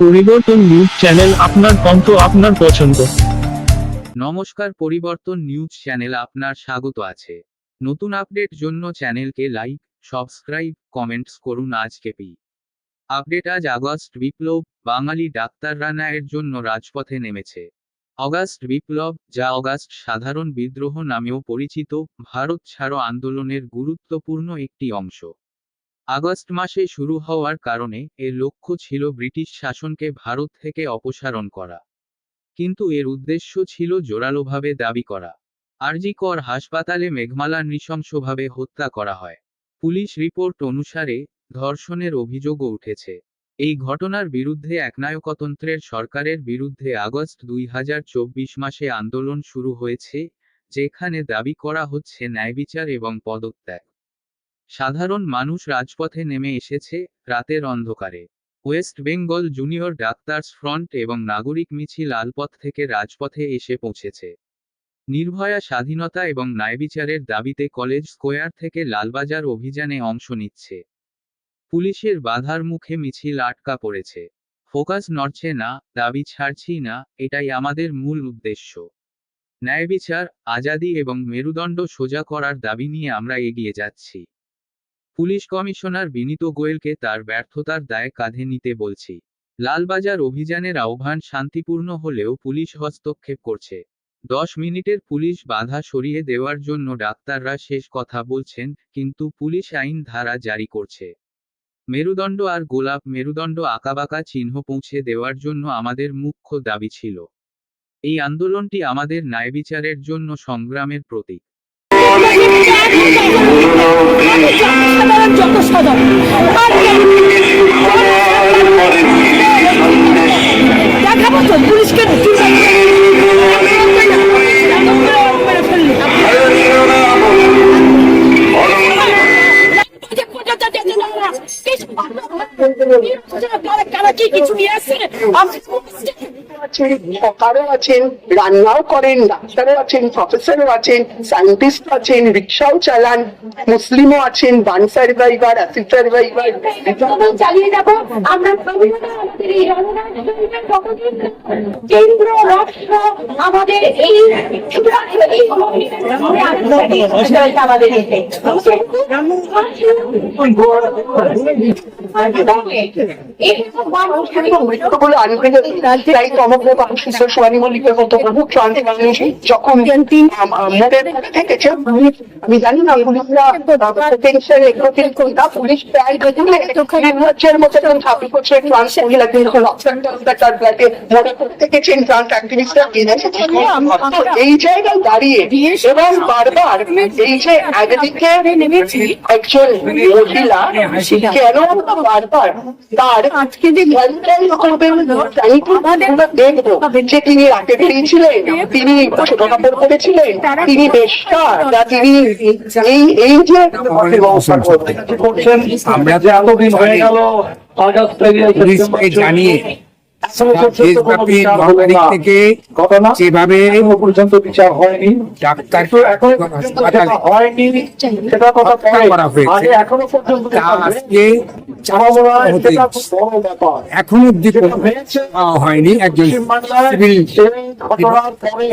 পরিবর্তন news channel আপনার কণ্ঠ আপনার পছন্দ। নমস্কার, পরিবর্তন নিউজ চ্যানেল আপনার স্বাগত আছে। নতুন আপডেট জন্য চ্যানেলকে লাইক, সাবস্ক্রাইব, কমেন্টস করুন আজকে পি। আপডেট আজ আগস্ট বিপ্লব, বাঙালি ডাক্তাররা ন্যায়ের জন্য রাজপথে নেমেছে। অগাস্ট বিপ্লব, যা অগাস্ট সাধারণ বিদ্রোহ নামেও পরিচিত, ভারত ছাড়ো আন্দোলনের গুরুত্বপূর্ণ একটি অংশ। আগস্ট মাসে শুরু হওয়ার কারণে এর লক্ষ্য ছিল ব্রিটিশ শাসনকে ভারত থেকে অপসারণ করা। কিন্তু এর উদ্দেশ্য ছিল জোরালোভাবে দাবি করা। আরজিকর হাসপাতালে মেঘমালা নৃশংসভাবে হত্যা করা হয়। পুলিশ রিপোর্ট অনুসারে ধর্ষণের অভিযোগও উঠেছে। এই ঘটনার বিরুদ্ধে একনায়কতন্ত্রের সরকারের বিরুদ্ধে আগস্ট দুই হাজার চব্বিশ মাসে আন্দোলন শুরু হয়েছে, যেখানে দাবি করা হচ্ছে ন্যায়বিচার এবং পদত্যাগ। সাধারণ মানুষ রাজপথে নেমে এসেছে রাতের অন্ধকারে। West Bengal junior doctors front এবং নাগরিক মিছিল আলপথ থেকে রাজপথে এসে পৌঁছেছে। নির্ভয়া স্বাধীনতা এবং ন্যায়বিচারের দাবিতে কলেজ স্কোয়ার থেকে লালবাজার অভিযানে অংশ নিচ্ছে। পুলিশের বাধার মুখে মিছিল আটকা পড়েছে। ফোকাস নড়ছে, না, দাবি ছাড়ছি না, এটাই আমাদের মূল উদ্দেশ্য। ন্যায়বিচার, আজাদি এবং মেরুদণ্ড সোজা করার দাবি নিয়ে আমরা এগিয়ে যাচ্ছি। পুলিশ কমিশনার বিনীত গোয়েলকে তার ব্যর্থতার দায় কাঁধে নিতে বলছি। লালবাজার অভিযানের আহ্বান শান্তিপূর্ণ হলেও পুলিশ হস্তক্ষেপ করছে। দশ মিনিটের পুলিশ বাধা সরিয়ে দেওয়ার জন্য ডাক্তাররা শেষ কথা বলছেন, কিন্তু পুলিশ আইন ধারা জারি করছে। মেরুদণ্ড আর গোলাপ মেরুদণ্ড আঁকাবাঁকা চিহ্ন পৌঁছে দেওয়ার জন্য আমাদের মুখ্য দাবি ছিল। এই আন্দোলনটি আমাদের ন্যায়বিচারের জন্য সংগ্রামের প্রতীক। যত সাধারণ আছেন হকারও আছেন রান্নাও করেন ডাক্তারও আছেন প্রফেসরও আছেন সায়েন্টিস্ট আছেন রিক্সাও চালান মুসলিমও আছেন বান সার্ভাইভার অ্যাসিড সার্ভাইভার চালিয়ে যাব আমরা আমাদের এই রণরাজনৈতিক কতদিন কেন্দ্র রাষ্ট্র আমাদের এই এই আমাদের এতে। বাংলাদেশ সোয়ানি মল্লিকের মতো বহু ট্রান্স মানুষ যখন থেকেছে আমি জানি না কোনটা পুলিশ প্রায় দেখলে নির্লজ্জের মতো যখন ছাব্বিশ বছরের ট্রান্স মহিলা তিনি যখন তার ব্লাডে মোটে থেকেছেন ট্রান্স অ্যাক্টিভিস্টরা এই জায়গায় দাঁড়িয়ে এবং বারবার এই যে একদিকে একজন মহিলা কেন বারবার তার আজকে যে যে তিনি রাতে বেরিয়েছিলেন তিনি ছোট কাপড় পরেছিলেন তিনি তিনি এই এই যে করছেন আমরা যে এতদিন হয়ে গেল আগস্ট থেকে জানিয়ে দেশব্যাপী ন থেকে যেভাবে এখনও পর্যন্ত বিচার হয়নি। ডাক্তার এখন হয়নি সেটা কথা করা হয়েছে। এখনও পর্যন্ত আজকে এখন অব্দি একজন সিভিল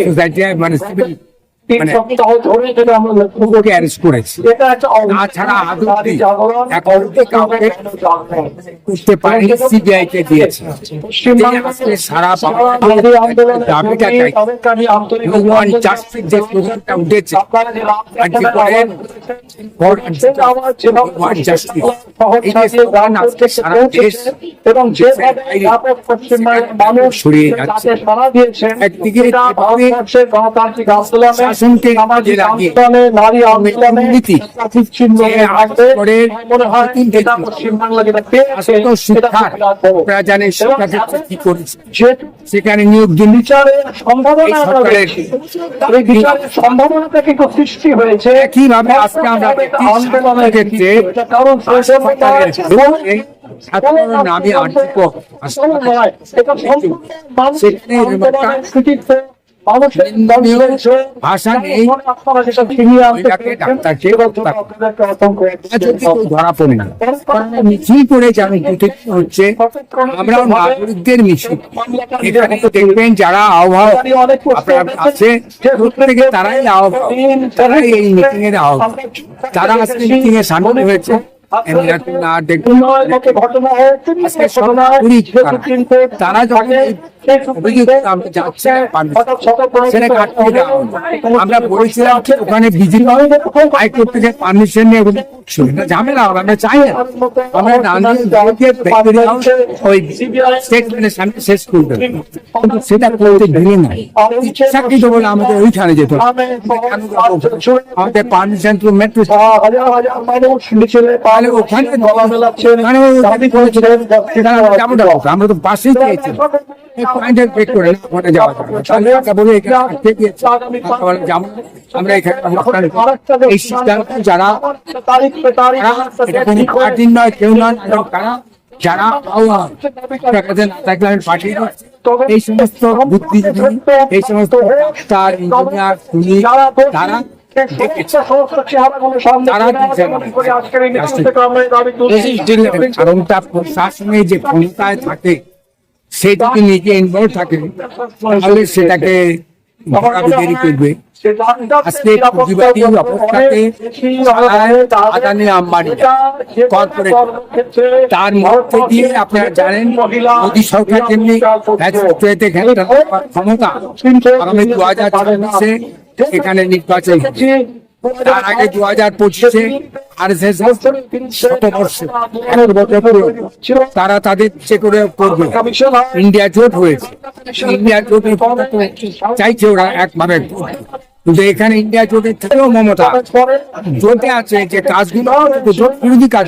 সোসাইটি মানে সিভিল মানে সারা উঠেছে এবং মানুষ একদিকে গণতান্ত্রিক আন্দোলনে নারী। আপনারা জানেন এবং কি করেছে। সেখানে নিয়োগ সম্ভাবনাটা কিন্তু সৃষ্টি হয়েছে। একইভাবে আজকে আমরা ক্ষেত্রে কারণ নামে আর্থিক সেখানে আন্দোলনের ব্যাপারটা কৃতিত্ব নিন্দনীয় ভাষা নেই ডাক্তারকে তা যদি কেউ ধরা পড়ে না মিছিল করে যেমন হচ্ছে? আমরাও নাগরিকদের মিছিল এখানে দেখবেন যারা আহ্বায়ক আছে প্রত্যেকে তারাই আহ্বায়ক। তারাই এই মিটিং এর আহ্বায়ক। তারা আজকে মিটিং এ সামিল হয়েছে তারা। যখন অভিযোগ আমরা যাচ্ছে সেটা কাটতে দেওয়া আমরা বলেছিলাম ওখানে বিজেপি হাইকোর্ট থেকে পারমিশন নিয়ে ওগুলো করছে। এটা ঝামেলা হবে আমরা চাই না আমরা ভেঙে ওই স্টেটমেন্টের সামনে শেষ করে দেবো কিন্তু সেটা করতে দিলে না ইচ্ছাকৃত বলে আমাদের ওইখানে যেত আমাদের পারমিশন টু মেট্রো তাহলে ওখানে আমরা তো পয়েন্টের করে ওখানে যাওয়া। আমরা এখানে এই সিদ্ধান্ত যারা যারা এটা কোনো পার্টির নয় কেউ নয় তারা যারা আহ্বান না থাকলে আমি পাঠিয়ে এই সমস্ত বুদ্ধিজীবী এই সমস্ত ডাক্তার ইঞ্জিনিয়ার তারা যে ক্ষমতায় থাকে সে যদি নিজে ইনভলভ থাকে তাহলে সেটাকে দেরি করবে। আজকে পুঁজিবাদী অবস্থাতে আদানি আম্বানি কর্পোরেট তার মধ্যে দিয়ে আপনারা জানেন মোদী সরকার যেমনি ক্ষমতা আগামী দু হাজার এখানে নির্বাচন। তার আগে দু হাজার পঁচিশে আর তারা তাদের ইচ্ছে করে করবে। ইন্ডিয়া জোট হয়েছে। ইন্ডিয়া জোটের চাইছে ওরা একভাবে। কিন্তু এখানে ইন্ডিয়া জোটের থেকেও মমতা। জোটে আছে যে কাজগুলো জোট বিরোধী কাজ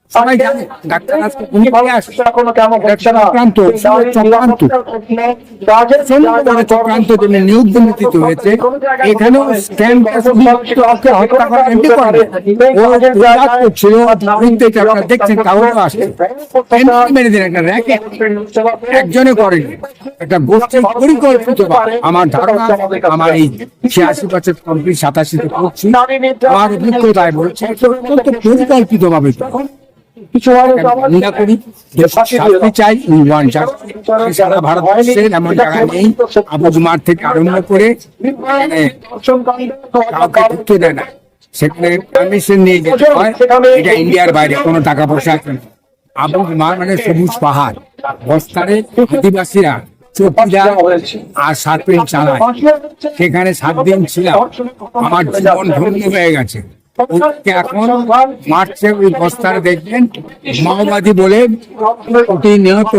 সবাই জানে ডাক্তার আজকে উনি বলে আসছে এটা চক্রান্ত। চক্রান্ত সম্পূর্ণভাবে চক্রান্ত জন্য নিয়োগ দুর্নীতিতে হয়েছে এখানেও হত্যা করা এমনি করে ও করছিল আপনারা দেখছেন আসছে মেরে দিন একটা র্যাকেট। একজনে করেনি। একটা গোষ্ঠী পরিকল্পিত আমার ধারণা আমার এই ছিয়াশি বছর কমপ্লিট সাতাশিতে করছি আমার অভিজ্ঞতায় বলছে পরিকল্পিত ভাবে নিন্দা করি শাস্তি চাই সারা ভারতবর্ষের এমন জায়গা নেই আবুজমার থেকে আরম্ভ করে মানে কাউকে ঢুকতে দেয় না। সেখানে পারমিশন নিয়ে যেতে হয় এটা ইন্ডিয়ার বাইরে কোনো টাকা পয়সা আছে না। আবু মার মানে সবুজ পাহাড় বস্তারে আদিবাসীরা চৌকিদার আর সার্পেন চালায়। সেখানে সাত দিন ছিলাম। আমার জীবন ধন্য হয়ে গেছে। এখন মার্চে ওই বস্তারে দেখবেন মাওবাদী বলে প্রতি নিহত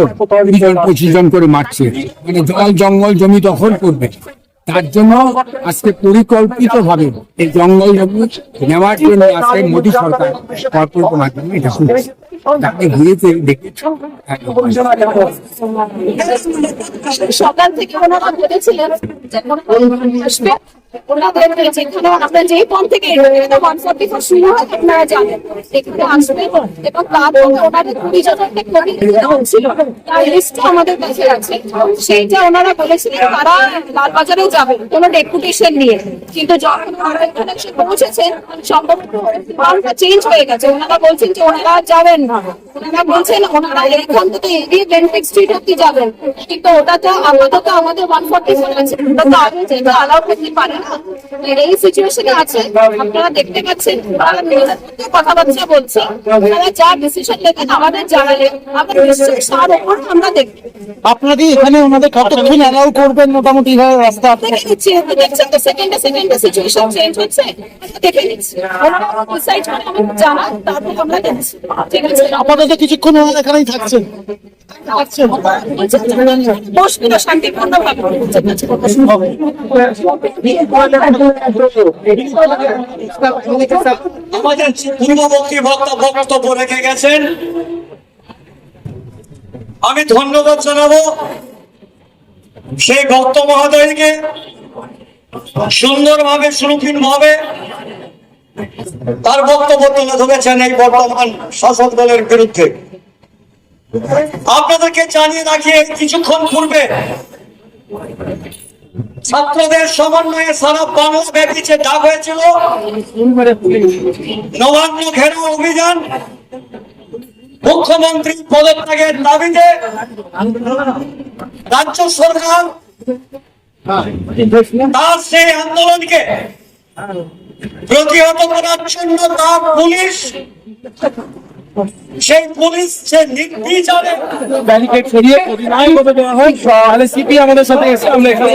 জন পঁচিশ জন করে মারছে। মানে জল, জঙ্গল, জমি দখল করবে। তার জন্য আজকে পরিকল্পিত ভাবে এই জঙ্গল জমি নেওয়ার জন্য আজকে মোদী সরকার। কর্পোরেট মাধ্যমে এটা করছে তাকে ঘুরে ফিরে সকাল থেকে যেই থেকে ওয়ান ফোর শুরু হয়, আপনারা জানেন। এখানে আসবে এবং তারপর ওনাদের তার আমাদের কাছে আছে। সেইটা ওনারা বলেছিলেন, তারা লালবাজারেও যাবেন কোনো ডেপুটেশন নিয়ে। কিন্তু যখন ওনারা এখানে এসে পৌঁছেছেন চেঞ্জ হয়ে গেছে। ওনারা বলছেন যে ওনারা যাবেন না। ওনারা বলছেন, ওনারা এখান থেকে এগিয়ে স্ট্রিট অব্দি যাবেন। কিন্তু ওটাতে আপাতত আমাদের ওয়ান ফোর আছে। ওটা তো আগে যেহেতু অ্যালাউ করতে না এই সিচুয়েশনে আছে আপনারা দেখতে পাচ্ছেন ওনারা নিজেদের মধ্যে কথাবার্তা বলছে। ওনারা যা ডিসিশন নেবেন আমাদের জানালেন আমরা নিশ্চয়ই তার উপর আমরা দেখব। আপনারা এখানে ওনাদের কতক্ষণ অ্যালাউ করবেন মোটামুটি রাস্তা? দেখছেন তো সেকেন্ডে সেকেন্ডে সিচুয়েশন চেঞ্জ হচ্ছে। দেখে নিচ্ছি। ওনারা ডিসাইড করে আমাদের জানান তারপর আমরা দেখছি। ঠিক আছে? আপাতত কিছুক্ষণ ওনারা এখানেই থাকছেন। বসবে শান্তিপূর্ণ ভাবে রেখে গেছেন। আমি ধন্যবাদ জানাব সেই ভক্ত মহোদয়কে। সুন্দরভাবে সুরক্ষিত ভাবে তার বক্তব্য তুলে ধরেছেন এই বর্তমান শাসক দলের বিরুদ্ধে। আপনাদেরকে জানিয়ে রাখি, কিছুক্ষণ পূর্বে ছাত্রদের সমন্বয়ে সারা বাংলা ব্যাপী যে ডাক হয়েছিল, নবান্ন ঘেরাও অভিযান মুখ্যমন্ত্রী পদত্যাগের দাবিতে রাজ্য সরকার তার সেই আন্দোলনকে প্রতিহত করার জন্য তার পুলিশ সেই পুলিশ, সে নির্বিচারে ব্যারিকেড সরিয়ে অধিনায়ক হতে দেওয়া হয় তাহলে সিপি আমাদের সাথে এসে আমরা এখানে